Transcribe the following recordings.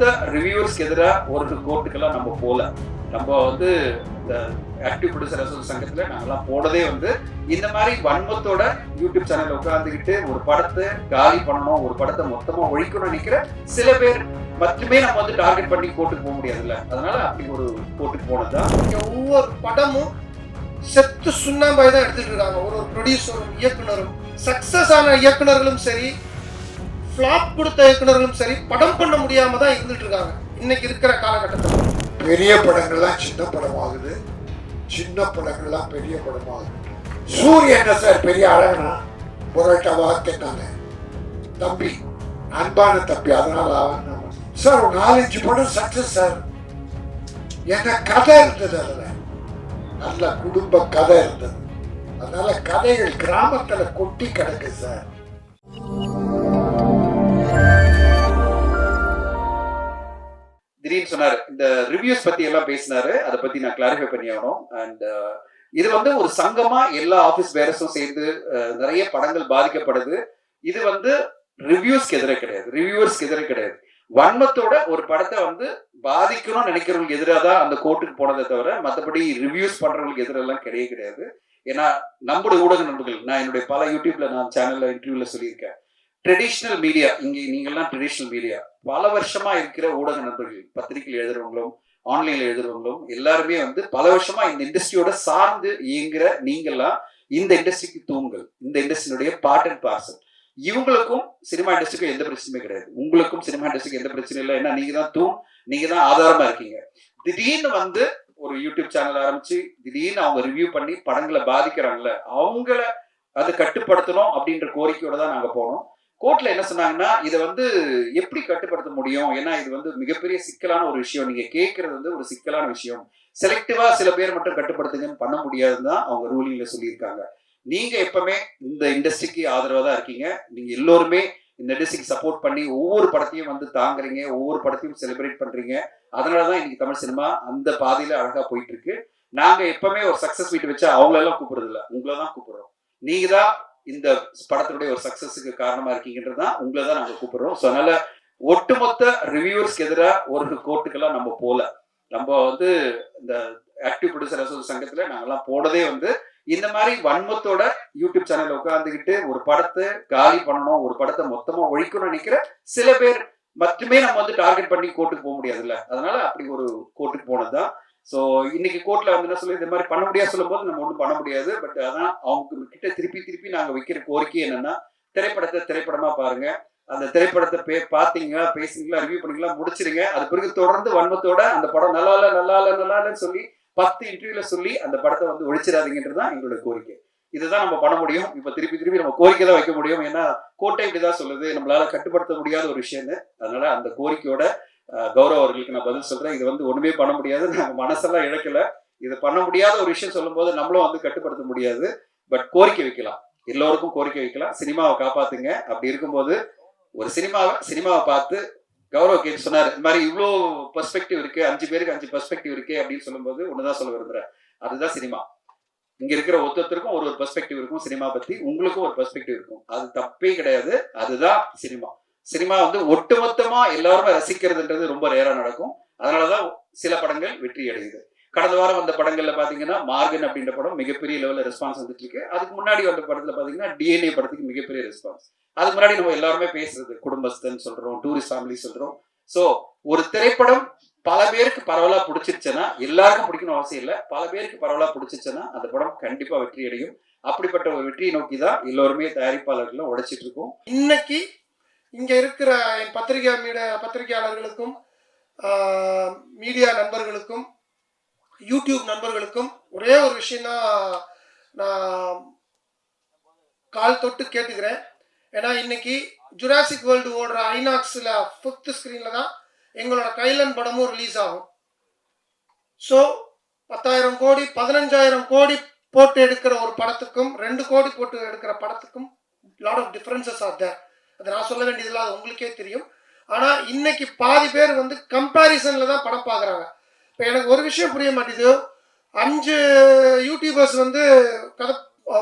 மற்ற ரிவ்யூவர்ஸ்க்கு எதிராக ஒரு கோர்ட்டுக்கெல்லாம் நம்ம போகல. நம்ம வந்து இந்த ஆக்டிவ் ப்ரொடியூசர் அசோசியேஷன் சங்கத்துல போனதே வந்து இந்த மாதிரி வன்மத்தோட யூடியூப் சேனல் உட்காந்துக்கிட்டு ஒரு படத்தை காலி பண்ணணும் ஒரு படத்தை மொத்தமாக ஒழிக்கணும்னு நினைக்கிற சில பேர் மட்டுமே நம்ம வந்து டார்கெட் பண்ணி கோர்ட்டுக்கு போக முடியாதுல்ல. அதனால அப்படி ஒரு கோர்ட்டுக்கு போனதுதான் ஒவ்வொரு படமும் செத்து சுண்ணாம்பாய் தான் எடுத்துட்டு இருக்காங்க. ஒரு ஒரு ப்ரொடியூசரும் இயக்குனரும் சக்சஸ் ஆன இயக்குனர்களும் சரி ஃப்ளாப் கொடுத்த இயக்குநர்களும் சரி படம் பண்ண முடியாம தான் இருந்துட்டு இருக்காங்க. இன்னைக்கு இருக்கிற காலகட்டத்தில். பெரிய படங்கள்லாம் சின்ன படமாகுது. சின்ன படங்கள்லாம் பெரிய படமாகுது. சூரியன் என்ன சார்? பெரிய அழகனா? புரோட்டா கேட்டாங்க. தம்பி அன்பான தம்பி அதனால அவன் சார் ஒரு நாலஞ்சு படம் சக்சஸ் சார். என்ன கதை இருந்தது அதில். நல்ல குடும்ப கதை இருந்தது. அதனால கதைகள் கிராமத்தில் கொட்டி கிடக்கு சார். திடீர்னு சொன்னாரு. இந்த ரிவ்யூஸ் பத்தி எல்லாம் பேசினாரு. அதை பத்தி நான் கிளாரிஃபை பண்ணி ஆகணும். அண்ட் uh, இது வந்து ஒரு சங்கமா எல்லா ஆபீஸ் பேரஸும் சேர்ந்து uh, நிறைய படங்கள் பாதிக்கப்படுது. இது வந்து ரிவ்யூஸ்க்கு எதிரே கிடையாது. ரிவ்யூவர்ஸ்க்கு எதிரே கிடையாது. வன்மத்தோட ஒரு படத்தை வந்து பாதிக்கணும்னு நினைக்கிறவங்களுக்கு எதிராக தான் அந்த கோர்ட்டுக்கு போனதை தவிர மற்றபடி ரிவ்யூஸ் பண்றவங்களுக்கு எதிரெல்லாம் கிடையவே கிடையாது. ஏன்னா நம்மளுடைய ஊடக நண்பர்கள் நான் என்னுடைய பல யூடியூப்ல நான் சேனல்ல இன்டர்வியூல சொல்லியிருக்கேன். ட்ரெடிஷ்னல் மீடியா இங்கே நீங்கள்லாம் ட்ரெடிஷ்னல் மீடியா பல வருஷமா இருக்கிற ஊடக நண்பர்கள் பத்திரிகையில் எழுதுறவங்களும் ஆன்லைன்ல எழுதுறவங்களும் எல்லாருமே வந்து பல வருஷமா இந்த இண்டஸ்ட்ரியோட சார்ந்து இயங்குற நீங்கள்லாம் இந்த இண்டஸ்ட்ரிக்கு தூண்கள் இந்த இண்டஸ்ட்ரியுடைய பார்ட் அண்ட் பார்சல் இவங்களுக்கும் சினிமா இண்டஸ்ட்ரிக்கும் எந்த பிரச்சனையுமே கிடையாது. உங்களுக்கும் சினிமா இண்டஸ்ட்ரிக்கு எந்த பிரச்சனையும் இல்லை. ஏன்னா நீங்க தான் தூண் நீங்க தான் ஆதாரமா இருக்கீங்க. திடீர்னு வந்து ஒரு யூடியூப் சேனல் ஆரம்பிச்சு திடீர்னு அவங்க ரிவ்யூ பண்ணி படங்களை பாதிக்கிறாங்கல்ல அவங்கள அதை கட்டுப்படுத்தணும் அப்படின்ற கோரிக்கையோட தான் நாங்க போனோம். கோர்ட்ல என்ன சொன்னாங்கன்னா இதை வந்து எப்படி கட்டுப்படுத்த முடியும்? ஏன்னா இது வந்து மிகப்பெரிய சிக்கலான ஒரு விஷயம். நீங்க கேட்கறது வந்து ஒரு சிக்கலான விஷயம். செலக்டிவா சில பேர் மட்டும் கட்டுப்படுத்துங்கன்னு பண்ண முடியாதுன்னு தான் அவங்க ரூலிங்ல சொல்லியிருக்காங்க. நீங்க எப்பவுமே இந்த இண்டஸ்ட்ரிக்கு ஆதரவா தான் இருக்கீங்க. நீங்க எல்லோருமே இந்த இண்டஸ்ட்ரிக்கு சப்போர்ட் பண்ணி ஒவ்வொரு படத்தையும் வந்து தாங்குறீங்க ஒவ்வொரு படத்தையும் செலிப்ரேட் பண்றீங்க. அதனாலதான் இன்னைக்கு தமிழ் சினிமா அந்த பாதையில அழகா போயிட்டு இருக்கு. நாங்க எப்பவுமே ஒரு சக்சஸ் மீட் வச்சா அவங்களெல்லாம் கூப்பிடுறது இல்லை உங்களை தான் கூப்பிடுறோம். நீங்க தான் இந்த படத்தினுடைய ஒரு சக்சஸுக்கு காரணமா இருக்கீங்கன்றது தான் உங்களை தான் நாங்கள் கூப்பிடுறோம். ஸோ அதனால ஒட்டுமொத்த ரிவ்யூவர்ஸ்க்கு எதிராக ஒரு கோர்ட்டுக்கெல்லாம் நம்ம போல. நம்ம வந்து இந்த ஆக்டிவ் ப்ரொடியூசர் அசோசியேஷன் சங்கத்தில் நாங்கெல்லாம் போனதே வந்து இந்த மாதிரி வன்மத்தோட யூடியூப் சேனல்ல உட்காந்துக்கிட்டு ஒரு படத்தை காலி பண்ணணும் ஒரு படத்தை மொத்தமா ஒழிக்கணும்னு நினைக்கிற சில பேர் மட்டுமே நம்ம வந்து டார்கெட் பண்ணி கோர்ட்டுக்கு போக முடியாதுல்ல. அதனால அப்படி ஒரு கோர்ட்டுக்கு போனதுதான். ஸோ இன்னைக்கு கோர்ட்ல வந்து என்ன சொல்லி இந்த மாதிரி பண்ண முடியாது சொல்லும்போது நம்ம ஒன்றும் பண்ண முடியாது. பட் அதான் அவங்க கிட்ட திருப்பி திருப்பி நாங்கள் வைக்கிற கோரிக்கை என்னன்னா திரைப்படத்தை திரைப்படமா பாருங்க. அந்த திரைப்படத்தை பே பார்த்தீங்களா பேசுனீங்களா ரிவ்யூ பண்ணீங்களா முடிச்சிருங்க. அது பிறகு தொடர்ந்து வன்மத்தோட அந்த படம் நல்லா இல்லை நல்லா இல்லை நல்லா இல்லைன்னு சொல்லி பத்து இன்டர்வியூல சொல்லி அந்த படத்தை வந்து ஒழிச்சிடாதீங்கன்றது தான் எங்களோட கோரிக்கை. இதுதான் நம்ம பண்ண முடியும். இப்ப திருப்பி திருப்பி நம்ம கோரிக்கை தான் வைக்க முடியும். ஏன்னா கோட்டை இப்படிதான் சொல்லுது. நம்மளால கட்டுப்படுத்த முடியாத ஒரு விஷயம்னு. அதனால அந்த கோரிக்கையோட கௌரவ் அவர்களுக்கு நான் பதில் சொல்றேன். இது வந்து ஒண்ணுமே பண்ண முடியாது. நாங்க மனசெல்லாம் இழக்கல. இது பண்ண முடியாத ஒரு விஷயம் சொல்லும்போது நம்மளும் வந்து கட்டுப்படுத்த முடியாது. பட் கோரிக்கை வைக்கலாம். எல்லோருக்கும் கோரிக்கை வைக்கலாம். சினிமாவை காப்பாத்துங்க. அப்படி இருக்கும்போது ஒரு சினிமாவை சினிமாவை பார்த்து கௌரவ் கேட்டு சொன்னார் இந்த மாதிரி இவ்வளோ பெர்ஸ்பெக்டிவ் இருக்கு. அஞ்சு பேருக்கு அஞ்சு பெர்ஸ்பெக்டிவ் இருக்கு அப்படின்னு சொல்லும்போது ஒண்ணுதான் சொல்ல விரும்புறேன். அதுதான் சினிமா. இங்க இருக்கிற ஒருத்தருக்கும் ஒரு ஒரு பெர்ஸ்பெக்டிவ் இருக்கும் சினிமா பத்தி. உங்களுக்கும் ஒரு பெர்ஸ்பெக்டிவ் இருக்கும். அது தப்பே கிடையாது. அதுதான் சினிமா. சினிமா வந்து ஒட்டுமொத்தமா எல்லாருமே ரசிக்கிறதுன்றது ரொம்ப ரேரா நடக்கும். அதனாலதான் சில படங்கள் வெற்றி அடையுது. கடந்த வாரம் வந்த படங்கள்ல பாத்தீங்கன்னா மார்கன் அப்படின்ற படம் மிகப்பெரிய லெவல்ல ரெஸ்பான்ஸ் வந்துட்டு இருக்கு. அதுக்கு முன்னாடி வந்த படத்துல பாத்தீங்கன்னா டிஎன்ஏ படத்துக்கு மிகப்பெரிய ரெஸ்பான்ஸ் அதுக்கு முன்னாடி நம்ம எல்லாருமே பேசுறது குடும்பஸ்தன் சொல்றோம் டூரிஸ்ட் ஃபேமிலி சொல்றோம். சோ ஒரு திரைப்படம் பல பேருக்கு பரவலா பிடிச்சிருச்சுன்னா எல்லாருக்கும் பிடிக்கணும் அவசியம் இல்லை. பல பேருக்கு பரவலா பிடிச்சிருச்சுன்னா அந்த படம் கண்டிப்பா வெற்றி அடையும். அப்படிப்பட்ட ஒரு வெற்றியை நோக்கி தான் எல்லோருமே தயாரிப்பாளர்களும் உழைச்சிட்டு இருக்கோம். இன்னைக்கு இங்கே இருக்கிற என் பத்திரிகை மீடியா பத்திரிகையாளர்களுக்கும் மீடியா நண்பர்களுக்கும் யூடியூப் நண்பர்களுக்கும் ஒரே ஒரு விஷயம் தான் நான் கால் தொட்டு கேட்டுக்கிறேன். ஏன்னா இன்னைக்கு ஜுராசிக் வேர்ல்டு ஓடுற ஐநாக்ஸில் ஃபிஃப்த் ஸ்க்ரீனில் தான் எங்களோட கைலன் படமும் ரிலீஸ் ஆகும். ஸோ பத்தாயிரம் கோடி பதினஞ்சாயிரம் கோடி போட்டு எடுக்கிற ஒரு படத்துக்கும் ரெண்டு கோடி போட்டு எடுக்கிற படத்துக்கும் lot of differences are there அதை நான் சொல்ல வேண்டியதில்லை அது உங்களுக்கே தெரியும். ஆனால் இன்னைக்கு பாதி பேர் வந்து கம்பேரிசனில் தான் படம் பார்க்குறாங்க. இப்போ எனக்கு ஒரு விஷயம் புரிய மாட்டேங்குது அஞ்சு யூடியூபர்ஸ் வந்து கதை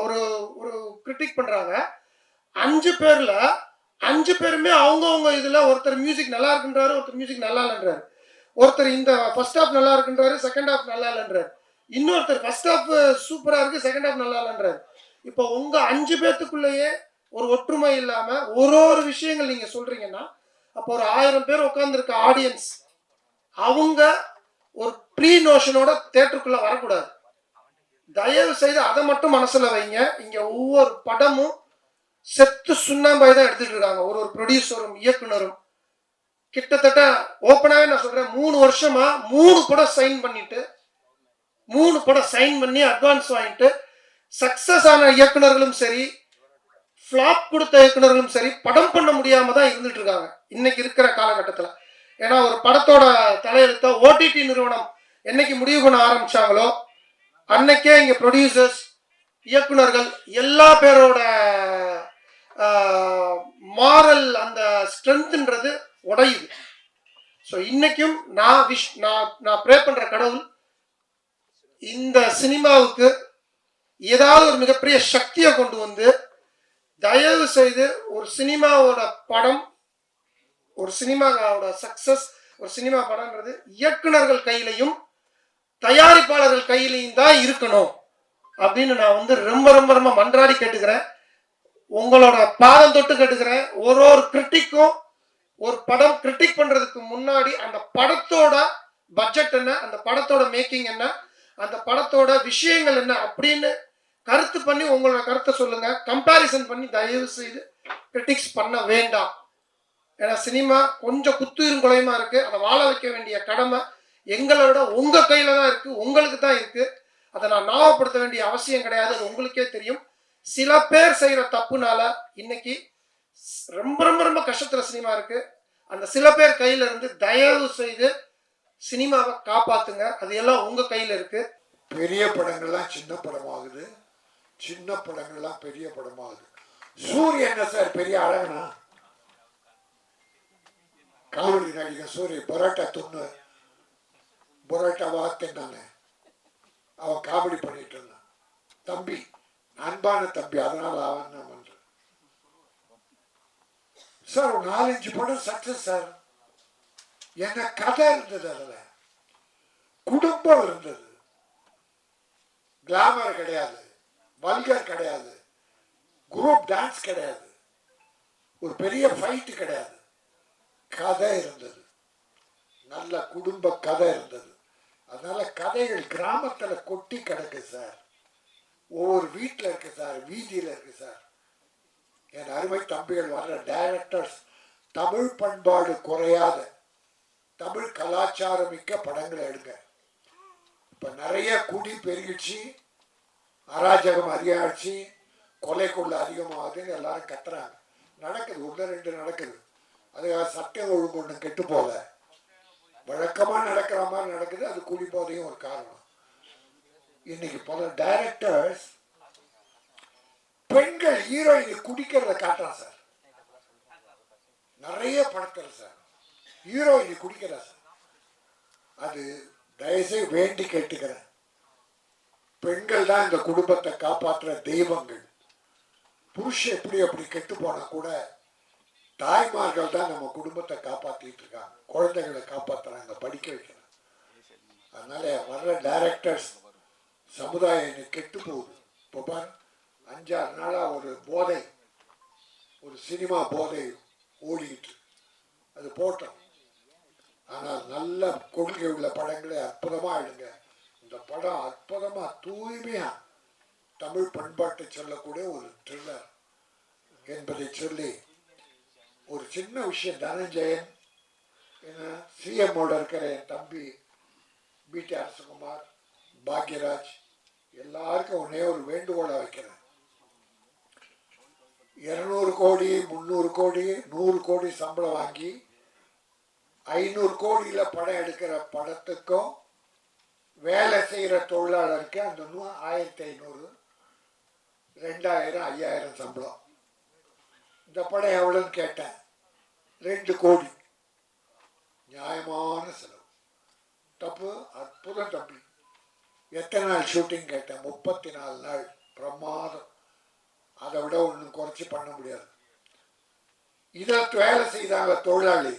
ஒரு ஒரு கிரிட்டிக் பண்ணுறாங்க அஞ்சு பேரில் அஞ்சு பேருமே அவங்கவுங்க இதில் ஒருத்தர் மியூசிக் நல்லா இருக்குன்றாரு ஒருத்தர் மியூசிக் நல்லா இல்லைன்றாரு. ஒருத்தர் இந்த ஃபர்ஸ்ட் ஹாஃப் நல்லா இருக்குன்றாரு செகண்ட் ஹாஃப் நல்லா இல்லைன்றாரு. இன்னொருத்தர் ஃபர்ஸ்ட் ஹாஃப் சூப்பராக இருக்குது செகண்ட் ஹாஃப் நல்லா இல்லைன்றாரு. இப்போ உங்கள் அஞ்சு பேர்த்துக்குள்ளேயே ஒரு ஒற்றுமை இல்லாம ஒரு ஒரு விஷயங்கள் நீங்க சொல்றீங்கன்னா அப்போ ஒரு ஆயிரம் பேர் உட்கார்ந்துருக்க ஆடியன்ஸ் அவங்க ஒரு ப்ரீ நோஷனோட தேட்டருக்குள்ள வரக்கூடாது. தயவு செய்து அதை மட்டும் மனசுல வைங்க. இங்க ஒவ்வொரு படமும் செத்து சுண்ணாம்பாய் தான் எடுத்துட்டு இருக்காங்க. ஒரு ஒரு ப்ரொடியூசரும் இயக்குனரும். கிட்டத்தட்ட ஓப்பனாகவே நான் சொல்கிறேன் மூணு வருஷமா மூணு படம் சைன் பண்ணிட்டு மூணு படம் சைன் பண்ணி அட்வான்ஸ் வாங்கிட்டு சக்சஸ் ஆன இயக்குனர்களும் சரி ஃப்ளாப் கொடுத்த இயக்குனர்களும் சரி படம் பண்ண முடியாம தான் இருந்துட்டு இருக்காங்க. இன்னைக்கு இருக்கிற காலகட்டத்தில். ஏன்னா ஒரு படத்தோட தலையெழுத்த ஓடிடி நிறுவனம் என்னைக்கு முடிவு பண்ண ஆரம்பிச்சாங்களோ அன்னைக்கே இங்க ப்ரொடியூசர்ஸ் இயக்குனர்கள் எல்லா பேரோட மாரல் அந்த ஸ்ட்ரென்த்ன்றது உடையுது. ஸோ இன்னைக்கும் நான் விஷ் நான் நான் ப்ரே பண்ணுற கடவுள் இந்த சினிமாவுக்கு ஏதாவது ஒரு மிகப்பெரிய சக்தியை கொண்டு வந்து தயவு செய்து ஒரு சினிமாவோட படம் ஒரு சினிமாவோட சக்சஸ் ஒரு சினிமா படம்ன்றது இயக்குனர்கள் கையிலையும் தயாரிப்பாளர்கள் கையிலையும் தான் இருக்கணும் அப்படின்னு நான் வந்து ரொம்ப ரொம்ப ரொம்ப மன்றாடி கேட்டுக்கிறேன். உங்களோட பாதம் தொட்டு கேட்டுக்கிறேன். ஒரு ஒரு கிரிட்டிக்கும் ஒரு படம் கிரிட்டிக் பண்றதுக்கு முன்னாடி அந்த படத்தோட பட்ஜெட் என்ன அந்த படத்தோட மேக்கிங் என்ன அந்த படத்தோட விஷயங்கள் என்ன அப்படின்னு கருத்து பண்ணி உங்களோட கருத்தை சொல்லுங்க. கம்பேரிசன் பண்ணி தயவு செய்து கிரிட்டிக்ஸ் பண்ண வேண்டாம். ஏன்னா சினிமா கொஞ்சம் குத்துயிரும் குலையுமா இருக்கு. அதை வாழ வைக்க வேண்டிய கடமை எங்களோட உங்க கையில தான் இருக்கு. உங்களுக்கு தான் இருக்கு. அதை நான் ஞாபகப்படுத்த வேண்டிய அவசியம் கிடையாது. அது உங்களுக்கே தெரியும். சில பேர் செய்யற தப்புனால இன்னைக்கு ரொம்ப ரொம்ப ரொம்ப கஷ்டத்துல சினிமா இருக்கு. அந்த சில பேர் கையில இருந்து தயவு செய்து சினிமாவை காப்பாத்துங்க. அது எல்லாம் உங்க கையில இருக்கு. பெரிய படங்கள்லாம் சின்ன படமாகுது. சின்ன படங்கள்லாம் பெரிய படமாகுது சூரிய என்ன சார் பெரிய அழகனா? காமெடி நடிகர் சூரிய பரோட்டா துண்ணு பரோட்டாவா தின்னானே அவன் காமெடி பண்ணிட்டு இருந்தான். தம்பி அன்பான தம்பி அதனால அவன் என்ன பண்றேன்? சார் ஒரு நாலஞ்சு படம் சக்சஸ் சார். என்ன கதை இருந்தது அதுல. குடும்பம் இருந்தது. கிளாமர் கிடையாது. வல்கர் கிடையாது. குரூப் டான்ஸ் கிடையாது. ஒரு பெரிய ஃபைட்டு கிடையாது. கதை இருந்தது. நல்ல குடும்ப கதை இருந்தது. அதனால கதைகள் கிராமத்தில் கொட்டி கிடக்கு சார். ஒவ்வொரு வீட்டில் இருக்கு சார். வீதியில் இருக்கு சார். என் அருமை தம்பிகள் வர்ற டைரக்டர்ஸ் தமிழ் பண்பாடு குறையாத தமிழ் கலாச்சாரம் மிக்க படங்களை எடுங்க. இப்போ நிறைய குடி பெருகிடுச்சு. அராஜகம் அதிகமாச்சு கொலை கொள்ள அதிகமாகுதுன்னு எல்லாரும் கத்துறாங்க. நடக்குது ஒன்று ரெண்டு நடக்குது. அதுக்காக சட்டம் ஒழுங்கு ஒன்று கெட்டு போல வழக்கமாக நடக்கிற மாதிரி நடக்குது அது குடி போதையும் ஒரு காரணம். இன்னைக்கு பல டைரக்டர்ஸ் பெண்கள் ஹீரோயின் குடிக்கிறத காட்டுறான் சார் நிறைய படத்தில் சார் ஹீரோயின் குடிக்கிறா சார் அது தயவுசெய்து வேண்டி கேட்டுக்கிறேன். பெண்கள் தான் இந்த குடும்பத்தை காப்பாற்றுற தெய்வங்கள். புருஷன் எப்படி அப்படி கெட்டு போனா கூட தாய்மார்கள் தான் நம்ம குடும்பத்தை காப்பாத்திட்டு இருக்காங்க. குழந்தைகளை காப்பாத்துறாங்க படிக்க வைக்கிறாங்க. அதனால வர்ற டைரக்டர்ஸ் சமுதாயம் கெட்டு போகுது. இப்போ பாரு அஞ்சாறு நாளா ஒரு போதை ஒரு சினிமா போதை ஓடிக்கிட்டு அது போட்டோம். ஆனால் நல்ல கொள்கை உள்ள படங்களை அற்புதமா எடுங்க. இந்த படம் அற்புதமா தூய்மையா தமிழ் பண்பாட்டை சொல்லக்கூடிய ஒரு த்ரில்லர் என்பதை சொல்லி ஒரு சின்ன விஷயம் தனஞ்சயன் சிஎம்மோட இருக்கிற என் தம்பி பிடி அரசகுமார் பாக்யராஜ் எல்லாருக்கும் உன்னே ஒரு வேண்டுகோளை வைக்கிறேன். இருநூறு கோடி முந்நூறு கோடி நூறு கோடி சம்பளம் வாங்கி ஐநூறு கோடியில் படம் எடுக்கிற படத்துக்கும் வேலை செய்கிற தொழிலாளருக்கு அந்த நூ- ஆயிரத்தி ஐநூறு ரெண்டாயிரம் ஐயாயிரம் சம்பளம். இந்த படம் எவ்வளோன்னு கேட்டேன். ரெண்டு கோடி. நியாயமான செலவு. தப்பு அற்புதம் தம்பி. எத்தனை நாள் ஷூட்டிங் கேட்டேன். முப்பத்தி நாலு நாள். பிரமாதம். அதை விட ஒன்றும் குறைச்சி பண்ண முடியாது. இதை வேலை செய்தாங்க தொழிலாளி.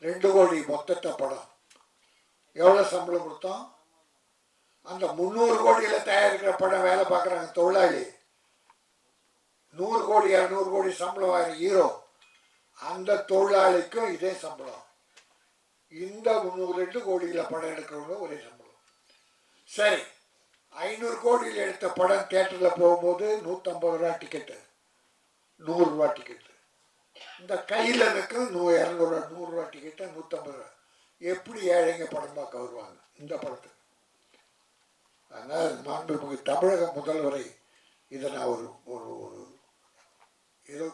ரெண்டு கோடி மொத்தத்தை படம் எவ்வளோ சம்பளம் கொடுத்தோம்? அந்த முந்நூறு கோடியில் தயாரிக்கிற படம் வேலை பார்க்குறாங்க தொழிலாளி. நூறு கோடி இரநூறு கோடி சம்பளம் வாங்கின ஹீரோ. அந்த தொழிலாளிக்கும் இதே சம்பளம். இந்த முந்நூறு ரெண்டு கோடியில் படம் எடுக்கிறவங்க ஒரே சம்பளம். சரி ஐநூறு கோடியில் எடுத்த படம் தேட்டரில் போகும்போது நூற்றம்பது ரூபா டிக்கெட்டு நூறுரூவா டிக்கெட்டு இந்த கையில் இருக்கும் நூ இரநூறுவா நூறுரூவா டிக்கெட்டு நூற்றம்பது ரூபா. எப்படி ஏழைங்க படம் பார்க்க வருவாங்க இந்த படத்துக்கு அதனால் மாண்புமிகு தமிழக முதல்வரை இதை நான் ஒரு ஒரு ஒரு இது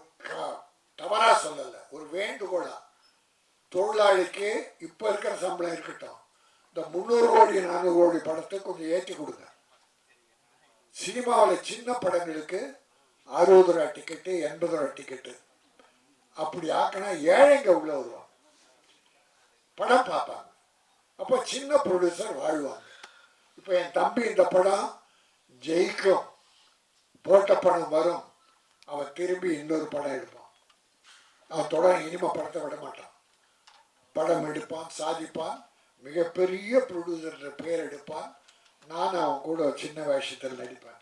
தவறாக சொல்லலை. ஒரு வேண்டுகோளா. தொழிலாளிக்கு இப்போ இருக்கிற சம்பளம் இருக்கட்டும். இந்த முந்நூறு கோடி நானூறு கோடி படத்தை கொஞ்சம் ஏற்றி கொடுங்க. சினிமாவில் சின்ன படங்களுக்கு அறுபது ரூபா டிக்கெட்டு எண்பது ரூபா டிக்கெட்டு அப்படி ஆக்கினா ஏழைங்க உள்ள வருவாங்க. படம் பார்ப்பாங்க அப்போ சின்ன ப்ரொடியூசர் வாழ்வாங்க இப்போ என் தம்பி இந்த படம் ஜெயிக்கும். போட்ட படம் வரும். அவன் திரும்பி இன்னொரு படம் எடுப்பான். அவன் தொடர் இனிமே படத்தை விட மாட்டான். படம் எடுப்பான் சாதிப்பான். மிகப்பெரிய ப்ரொடியூசர் பேர் எடுப்பான். நான் அவன் கூட சின்ன வேஷத்தில் நடிப்பேன்.